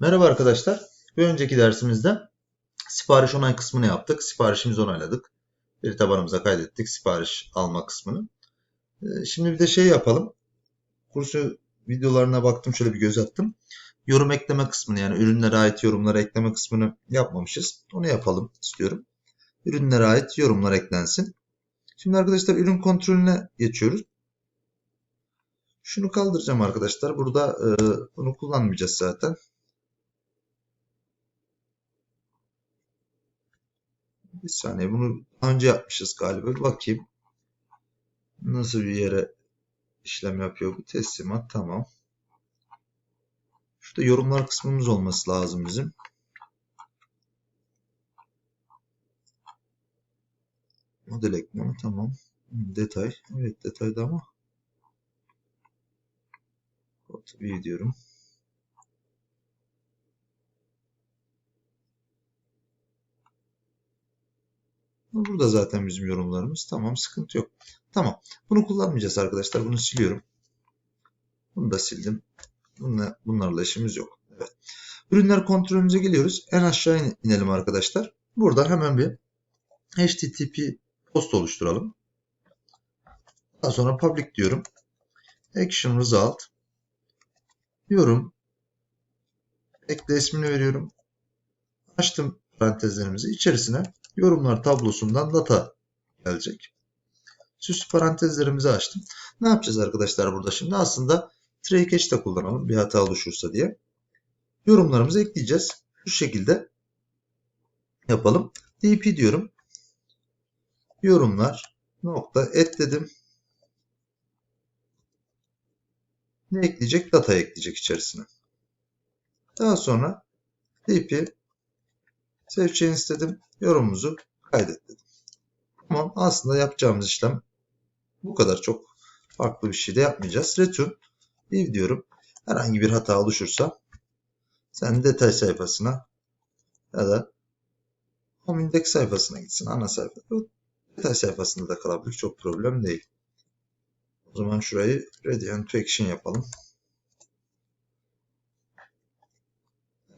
Merhaba arkadaşlar. Bir önceki dersimizde sipariş onay kısmını yaptık. Siparişimizi onayladık. Veri tabanımıza kaydettik sipariş alma kısmını. Ee, Şimdi bir de şey yapalım. Kursu videolarına baktım şöyle bir göz attım. Yorum ekleme kısmını yani ürünlere ait yorumları ekleme kısmını yapmamışız. Onu yapalım istiyorum. Ürünlere ait yorumlar eklensin. Şimdi arkadaşlar ürün kontrolüne geçiyoruz. Şunu kaldıracağım arkadaşlar. Burada e, bunu kullanmayacağız zaten. Bir saniye bunu önce yapmışız galiba. Bakayım. Nasıl bir yere işlem yapıyor bu teslimat. Tamam. Şurada yorumlar kısmımız olması lazım bizim. Model ekleme tamam. Detay. Evet detayda ama. Tabii diyorum. Burada zaten bizim yorumlarımız. Tamam sıkıntı yok. Tamam. Bunu kullanmayacağız arkadaşlar. Bunu siliyorum. Bunu da sildim. Bununla, bunlarla işimiz yok. Evet. Ürünler kontrolümüze geliyoruz. En aşağı in- inelim arkadaşlar. Burada hemen bir HTTP post oluşturalım. Daha sonra public diyorum. Action result. Yorum. Ekle ismini veriyorum. Açtım parantezlerimizi. İçerisine yorumlar tablosundan data gelecek. Süslü parantezlerimizi açtım. Ne yapacağız arkadaşlar burada şimdi? Aslında tray catch de kullanalım bir hata oluşursa diye. Yorumlarımızı ekleyeceğiz. Şu şekilde yapalım. dp diyorum. Yorumlar nokta et dedim. Ne ekleyecek? Data ekleyecek içerisine. Daha sonra dp save change dedim. Yorumumuzu kaydet dedim. Tamam aslında yapacağımız işlem bu kadar çok farklı bir şey de yapmayacağız. Return div diyorum. Herhangi bir hata oluşursa sen detay sayfasına ya da home index sayfasına gitsin. Ana sayfa. Detay sayfasında da kalabilir. Çok problem değil. O zaman şurayı ready and to action yapalım.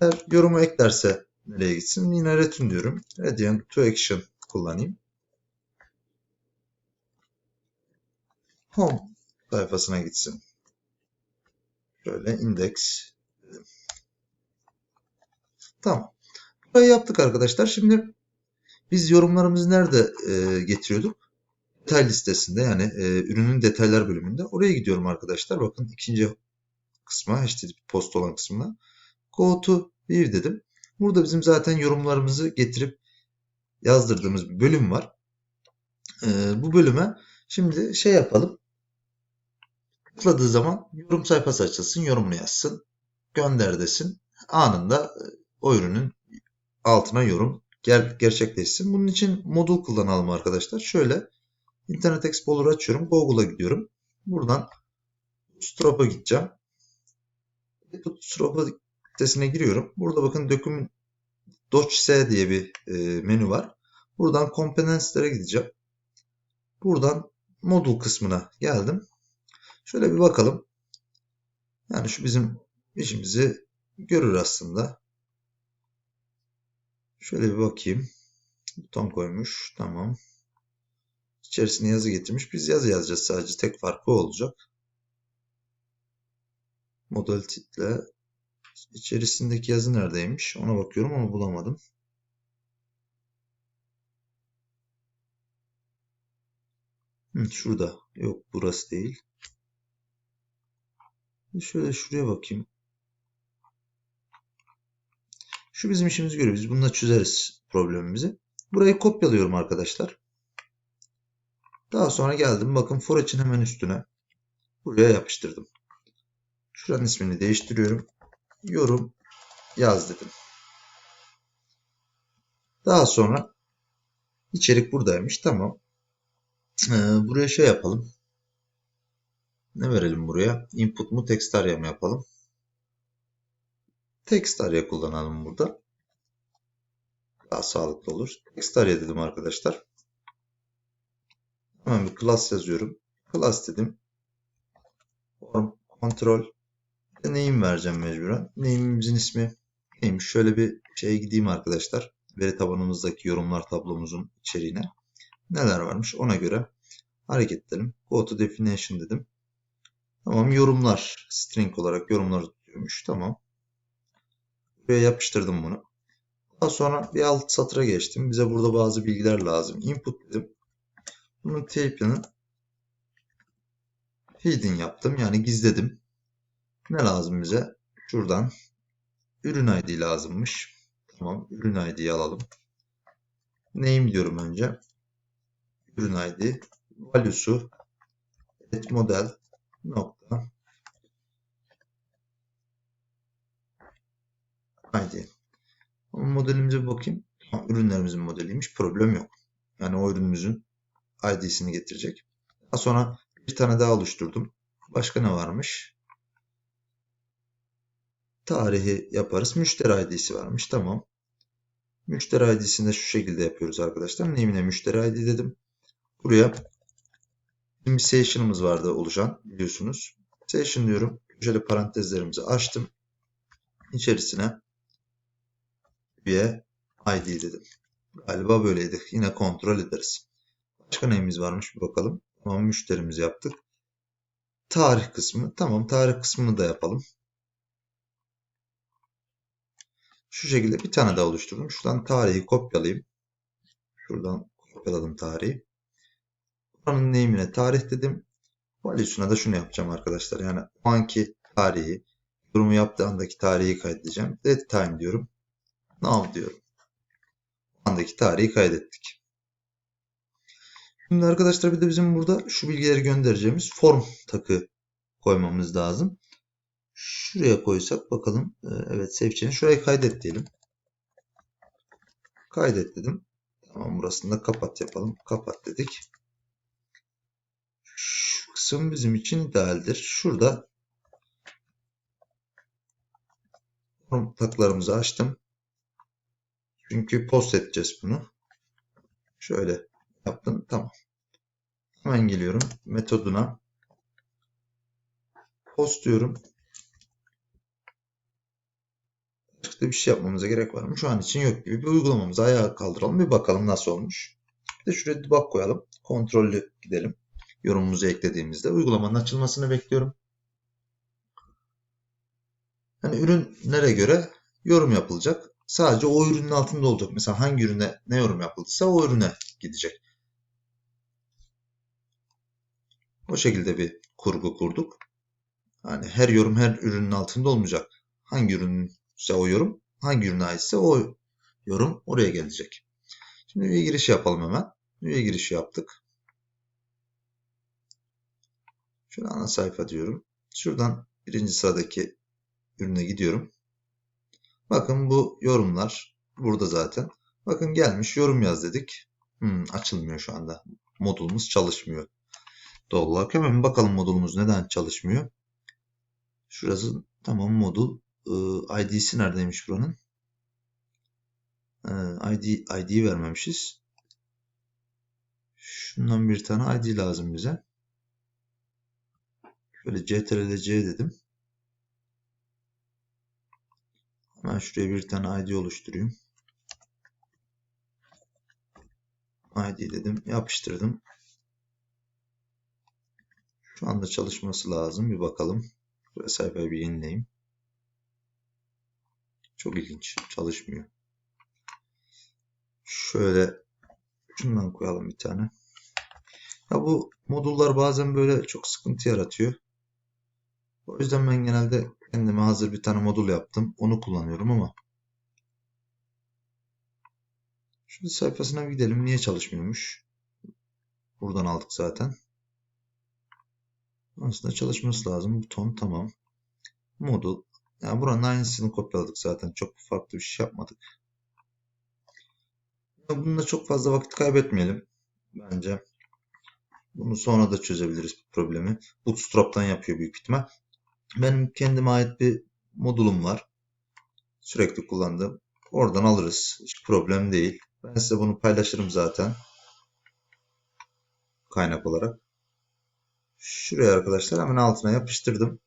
Eğer yorumu eklerse nereye gitsin? Yine return diyorum. Ready and to action kullanayım. Home sayfasına gitsin. Şöyle index. Tamam. Burayı yaptık arkadaşlar. Şimdi biz yorumlarımızı nerede e, getiriyorduk? Detay listesinde yani e, ürünün detaylar bölümünde. Oraya gidiyorum arkadaşlar. Bakın ikinci kısma HTTP post olan kısmına. Go to view dedim. Burada bizim zaten yorumlarımızı getirip yazdırdığımız bir bölüm var. E, bu bölüme şimdi şey yapalım. Tıkladığı zaman yorum sayfası açılsın, yorumunu yazsın, gönder desin. Anında e, o ürünün altına yorum ger gerçekleşsin. Bunun için modul kullanalım arkadaşlar. Şöyle Internet Explorer açıyorum. Google'a gidiyorum. Buradan Bootstrap'a gideceğim. Bootstrap'a sitesine giriyorum. Burada bakın Document Doc diye bir e, menü var. Buradan Components'lere gideceğim. Buradan modul kısmına geldim. Şöyle bir bakalım. Yani şu bizim işimizi görür aslında. Şöyle bir bakayım. Buton koymuş. Tamam. İçerisine yazı getirmiş. Biz yazı yazacağız sadece. Tek farkı olacak. Model title. İçerisindeki yazı neredeymiş? Ona bakıyorum ama bulamadım. Hı, şurada. Yok burası değil. Şöyle şuraya bakayım. Şu bizim işimizi görüyor. Biz bununla çözeriz problemimizi. Burayı kopyalıyorum arkadaşlar. Daha sonra geldim. Bakın for için hemen üstüne. Buraya yapıştırdım. Şuranın ismini değiştiriyorum. Yorum yaz dedim. Daha sonra içerik buradaymış. Tamam. Ee, buraya şey yapalım. Ne verelim buraya? Input mu Textaria mı yapalım? Textaria kullanalım burada. Daha sağlıklı olur. Textaria dedim arkadaşlar. Hemen bir class yazıyorum. Class dedim. Form, control. Name vereceğim mecburen. Name'imizin ismi Neymiş? Şöyle bir şeye gideyim arkadaşlar. Veri tabanımızdaki yorumlar tablomuzun içeriğine. Neler varmış ona göre hareket edelim. Go to definition dedim. Tamam yorumlar string olarak yorumları tutuyormuş. Tamam. Buraya yapıştırdım bunu. Daha sonra bir alt satıra geçtim. Bize burada bazı bilgiler lazım. Input dedim. Bunun tape'ini hidden yaptım. Yani gizledim. Ne lazım bize? Şuradan ürün ID lazımmış. Tamam. Ürün ID'yi alalım. Name diyorum önce. Ürün ID. Value'su et model nokta ID. Modelimize bakayım. Ha, ürünlerimizin modeliymiş. Problem yok. Yani o ürünümüzün ID'sini getirecek. Daha sonra bir tane daha oluşturdum. Başka ne varmış? Tarihi yaparız. Müşteri ID'si varmış. Tamam. Müşteri ID'sini de şu şekilde yapıyoruz arkadaşlar. Name'ine müşteri ID dedim. Buraya bir session'ımız vardı oluşan biliyorsunuz. Session diyorum. Köşeli parantezlerimizi açtım. İçerisine üye ID dedim. Galiba böyleydi. Yine kontrol ederiz. Başka neyimiz varmış bir bakalım. Tamam müşterimizi yaptık. Tarih kısmı. Tamam tarih kısmını da yapalım. Şu şekilde bir tane daha oluşturdum. Şuradan tarihi kopyalayayım. Şuradan kopyaladım tarihi. Buranın name'ine tarih dedim. Value'suna da şunu yapacağım arkadaşlar. Yani o anki tarihi, yorumu yaptığı andaki tarihi kaydedeceğim. Dead time diyorum. Now diyorum. O andaki tarihi kaydettik. Şimdi arkadaşlar bir de bizim burada şu bilgileri göndereceğimiz form takı koymamız lazım. Şuraya koysak bakalım. Ee, Evet save change. Şurayı kaydet diyelim. Kaydet dedim. Tamam burasını da kapat yapalım. Kapat dedik. Şu kısım bizim için idealdir. Şurada form taklarımızı açtım. Çünkü post edeceğiz bunu. Şöyle yaptım. Tamam. Hemen geliyorum. Metoduna post diyorum. Başka bir şey yapmamıza gerek var mı? Şu an için yok gibi bir uygulamamızı ayağa kaldıralım. Bir bakalım nasıl olmuş. Bir de şuraya debug koyalım. Kontrollü gidelim. Yorumumuzu eklediğimizde uygulamanın açılmasını bekliyorum. Yani ürünlere göre yorum yapılacak. Sadece o ürünün altında olacak. Mesela hangi ürüne ne yorum yapıldıysa o ürüne gidecek. O şekilde bir kurgu kurduk. Yani her yorum her ürünün altında olmayacak. Hangi ürünse o yorum, hangi ürüne aitse o yorum oraya gelecek. Şimdi üye girişi yapalım hemen. Üye girişi yaptık. Şöyle ana sayfa diyorum. Şuradan birinci sıradaki ürüne gidiyorum. Bakın bu yorumlar burada zaten. Bakın gelmiş yorum yaz dedik. Hmm, açılmıyor şu anda. Modulumuz çalışmıyor. Doğal olarak hemen bakalım modulumuz neden çalışmıyor. Şurası tamam modul. Ee, ID'si neredeymiş buranın? Ee, ID, ID vermemişiz. Şundan bir tane ID lazım bize. Şöyle CTRL-C dedim. Hemen şuraya bir tane ID oluşturayım. ID dedim. Yapıştırdım. Şu anda çalışması lazım. Bir bakalım. Buraya sayfayı bir yenileyim. Çok ilginç. Çalışmıyor. Şöyle şundan koyalım bir tane. Ya bu modullar bazen böyle çok sıkıntı yaratıyor. O yüzden ben genelde kendime hazır bir tane modul yaptım. Onu kullanıyorum ama Şimdi sayfasına gidelim. Niye çalışmıyormuş? Buradan aldık zaten. Aslında çalışması lazım. Buton tamam. Modul. Yani buranın aynısını kopyaladık zaten. Çok farklı bir şey yapmadık. Bununla çok fazla vakit kaybetmeyelim. Bence. Bunu sonra da çözebiliriz bu problemi. Bootstrap'tan yapıyor büyük ihtimal. Benim kendime ait bir modulum var. Sürekli kullandığım. Oradan alırız. Hiç problem değil. Ben size bunu paylaşırım zaten. Kaynak olarak. Şuraya arkadaşlar hemen altına yapıştırdım.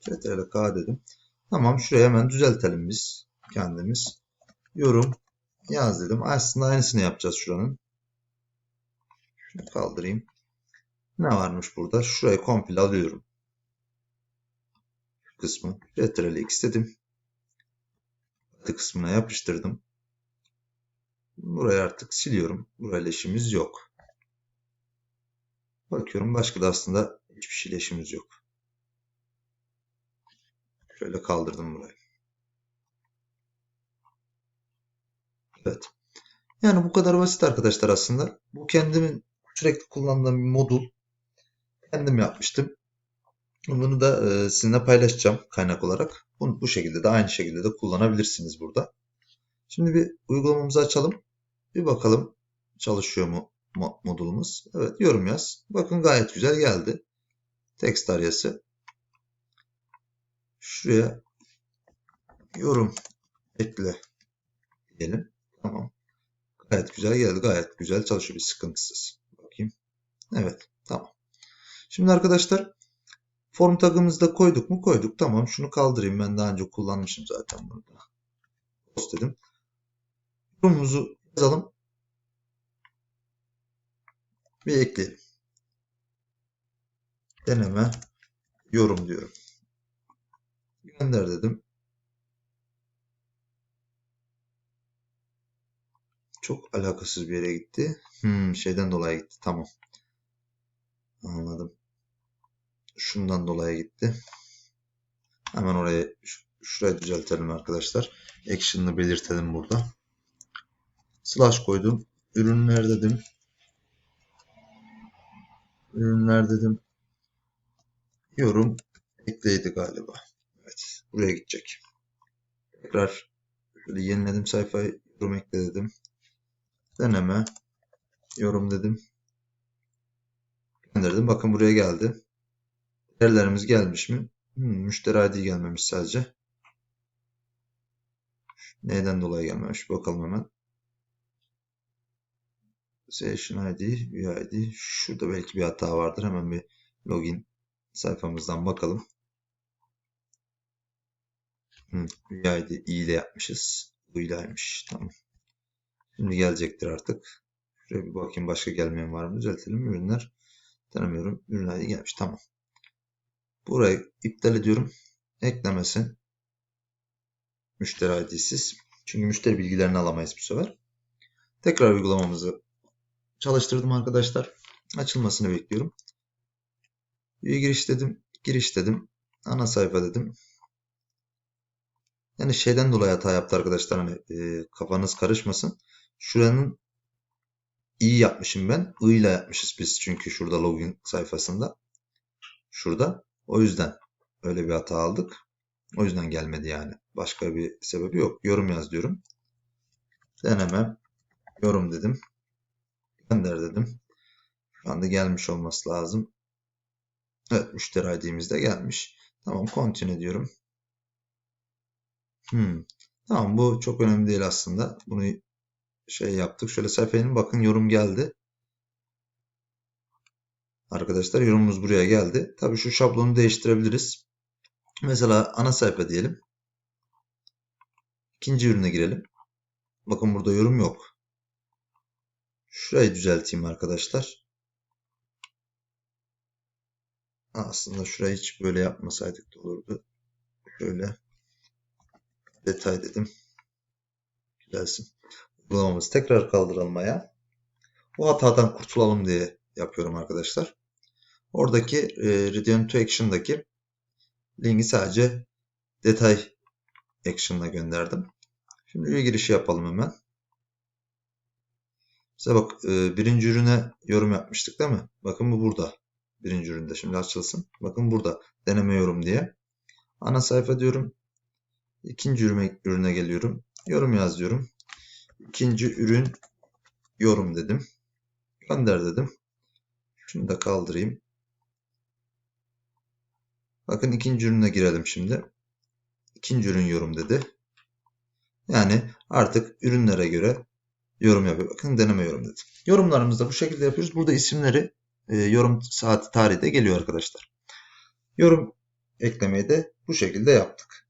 Ctrl K dedim. Tamam şuraya hemen düzeltelim biz. kendimiz. Yorum yaz dedim. Aslında aynısını yapacağız şuranın. Şunu kaldırayım. Ne varmış burada? Şurayı komple alıyorum. Kısmı. Ctrl X dedim. Batı kısmına yapıştırdım. Burayı artık siliyorum. Burayla işimiz yok. Bakıyorum başka da aslında hiçbir şeyle işimiz yok. Şöyle kaldırdım burayı. Evet. Yani bu kadar basit arkadaşlar aslında. Bu kendimin sürekli kullandığım bir modul. Kendim yapmıştım. Bunu da e, sizinle paylaşacağım kaynak olarak. Bunu bu şekilde de aynı şekilde de kullanabilirsiniz burada. Şimdi bir uygulamamızı açalım. Bir bakalım çalışıyor mu mo- modulumuz. Evet yorum yaz. Bakın gayet güzel geldi. Text aryası. Şuraya yorum ekle diyelim. Tamam. Gayet güzel geldi. Gayet güzel çalışıyor. Bir sıkıntısız. Bakayım. Evet. Tamam. Şimdi arkadaşlar form tagımızı da koyduk mu? Koyduk. Tamam. Şunu kaldırayım. Ben daha önce kullanmışım zaten bunu da. Post dedim. Yorumumuzu yazalım. Bir ekleyelim. Deneme yorum diyorum. Gönder dedim. Çok alakasız bir yere gitti. Hmm, şeyden dolayı gitti. Tamam. Anladım. Şundan dolayı gitti. Hemen oraya şurayı düzeltelim arkadaşlar. Action'ını belirtelim burada. Slash koydum. Ürünler dedim. Ürünler dedim. Yorum ekleydi galiba. Buraya gidecek. Tekrar şöyle yeniledim sayfayı. Yorum ekle dedim. Deneme. Yorum dedim. Gönderdim. Bakın buraya geldi. Değerlerimiz gelmiş mi? Hmm, müşteri ID gelmemiş sadece. Neyden dolayı gelmemiş? Bakalım hemen. Session ID, UID. Şurada belki bir hata vardır. Hemen bir login sayfamızdan bakalım. Hmm, UID i ile yapmışız. Bu ileymiş. Tamam. Şimdi gelecektir artık. Şuraya bir bakayım başka gelmeyen var mı? Düzeltelim. Ürünler. Tanımıyorum. Ürün ID gelmiş. Tamam. Burayı iptal ediyorum. Eklemesin. Müşteri ID'siz. Çünkü müşteri bilgilerini alamayız bu sefer. Tekrar uygulamamızı çalıştırdım arkadaşlar. Açılmasını bekliyorum. Üye giriş dedim. Giriş dedim. Ana sayfa dedim. Yani şeyden dolayı hata yaptı arkadaşlar. Hani e, kafanız karışmasın. Şuranın iyi yapmışım ben. I ile yapmışız biz çünkü şurada login sayfasında. Şurada. O yüzden öyle bir hata aldık. O yüzden gelmedi yani. Başka bir sebebi yok. Yorum yaz diyorum. Deneme. Yorum dedim. Gönder dedim. Şu anda gelmiş olması lazım. Evet müşteri ID'miz de gelmiş. Tamam continue diyorum. Hmm. Tamam bu çok önemli değil aslında. Bunu şey yaptık. Şöyle sayfaya bakın yorum geldi. Arkadaşlar yorumumuz buraya geldi. Tabii şu şablonu değiştirebiliriz. Mesela ana sayfa diyelim. İkinci ürüne girelim. Bakın burada yorum yok. Şurayı düzelteyim arkadaşlar. Aslında şurayı hiç böyle yapmasaydık da olurdu. Şöyle detay dedim. Güzelsin. Uygulamamızı tekrar kaldıralım ayağa. Bu hatadan kurtulalım diye yapıyorum arkadaşlar. Oradaki e, Return to Action'daki linki sadece detay action'la gönderdim. Şimdi üye girişi yapalım hemen. Size bak e, birinci ürüne yorum yapmıştık değil mi? Bakın bu burada. Birinci üründe. Şimdi açılsın. Bakın burada. Deneme yorum diye. Ana sayfa diyorum. İkinci ürüne, geliyorum. Yorum yaz diyorum. İkinci ürün yorum dedim. Gönder dedim. Şunu da kaldırayım. Bakın ikinci ürüne girelim şimdi. İkinci ürün yorum dedi. Yani artık ürünlere göre yorum yapıyor. Bakın deneme yorum dedi. Yorumlarımızı da bu şekilde yapıyoruz. Burada isimleri e, yorum saati tarihi de geliyor arkadaşlar. Yorum eklemeyi de bu şekilde yaptık.